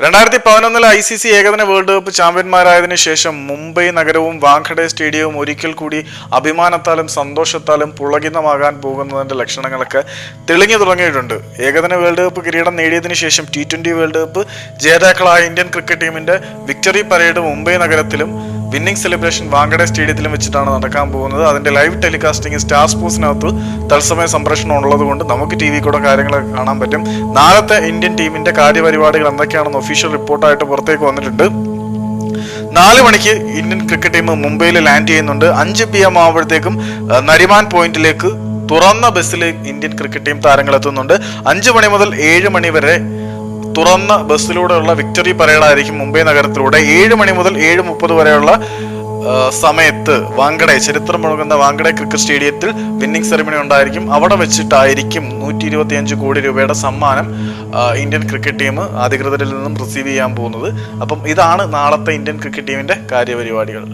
രണ്ടായിരത്തി പതിനൊന്നിലെ I C C ഏകദിന വേൾഡ് കപ്പ് ചാമ്പ്യന്മാരായതിനു ശേഷം മുംബൈ നഗരവും വാങ്കഡെ സ്റ്റേഡിയവും ഒരിക്കൽ കൂടി അഭിമാനത്താലും സന്തോഷത്താലും പുളകിതമാകാൻ പോകുന്നതിന്റെ ലക്ഷണങ്ങളൊക്കെ തെളിഞ്ഞു തുടങ്ങിയിട്ടുണ്ട്. ഏകദിന വേൾഡ് കപ്പ് കിരീടം നേടിയതിനു ശേഷം ടി ട്വന്റി വേൾഡ് കപ്പ് ജേതാക്കളായ ഇന്ത്യൻ ക്രിക്കറ്റ് ടീമിന്റെ വിക്ടറി പരേഡ് മുംബൈ നഗരത്തിലും വിന്നിംഗ് സെലിബ്രേഷൻ വാങ്കഡെ സ്റ്റേഡിയത്തിലും വെച്ചിട്ടാണ് നടക്കാൻ പോകുന്നത്. അതിന്റെ ലൈവ് ടെലികാസ്റ്റിംഗ് സ്റ്റാർ സ്പോർട്സിനകത്ത് തത്സമയ സംപ്രേഷണം ഉള്ളത് കൊണ്ട് നമുക്ക് ടി വി കൂടെ കാര്യങ്ങൾ കാണാൻ പറ്റും. നാളത്തെ ഇന്ത്യൻ ടീമിന്റെ കാര്യപരിപാടികൾ എന്തൊക്കെയാണെന്ന് ഒഫീഷ്യൽ റിപ്പോർട്ടായിട്ട് പുറത്തേക്ക് വന്നിട്ടുണ്ട്. നാല് മണിക്ക് ഇന്ത്യൻ ക്രിക്കറ്റ് ടീം മുംബൈയിൽ ലാൻഡ് ചെയ്യുന്നുണ്ട്. അഞ്ച് പി എം ആവുമ്പോഴത്തേക്കും നരിമാൻ പോയിന്റിലേക്ക് തുറന്ന ബസ്സിൽ ഇന്ത്യൻ ക്രിക്കറ്റ് ടീം താരങ്ങൾ എത്തുന്നുണ്ട് അഞ്ച് മണി മുതൽ ഏഴ് മണി വരെ തുറന്ന ബസ്സിലൂടെയുള്ള വിക്ടറി പരേഡായിരിക്കും മുംബൈ നഗരത്തിലൂടെ ഏഴ് മണി മുതൽ ഏഴ് മുപ്പത് വരെയുള്ള സമയത്ത് വാങ്കഡെ ചരിത്രം മുഴുകുന്ന വാങ്കഡെ ക്രിക്കറ്റ് സ്റ്റേഡിയത്തിൽ വിന്നിംഗ് സെറിമണി ഉണ്ടായിരിക്കും. അവിടെ വെച്ചിട്ടായിരിക്കും നൂറ്റി ഇരുപത്തിയഞ്ച് കോടി രൂപയുടെ സമ്മാനം ഇന്ത്യൻ ക്രിക്കറ്റ് ടീം അധികൃതരിൽ നിന്നും റിസീവ് ചെയ്യാൻ പോകുന്നത്. അപ്പം ഇതാണ് നാളത്തെ ഇന്ത്യൻ ക്രിക്കറ്റ് ടീമിന്റെ കാര്യപരിപാടികൾ.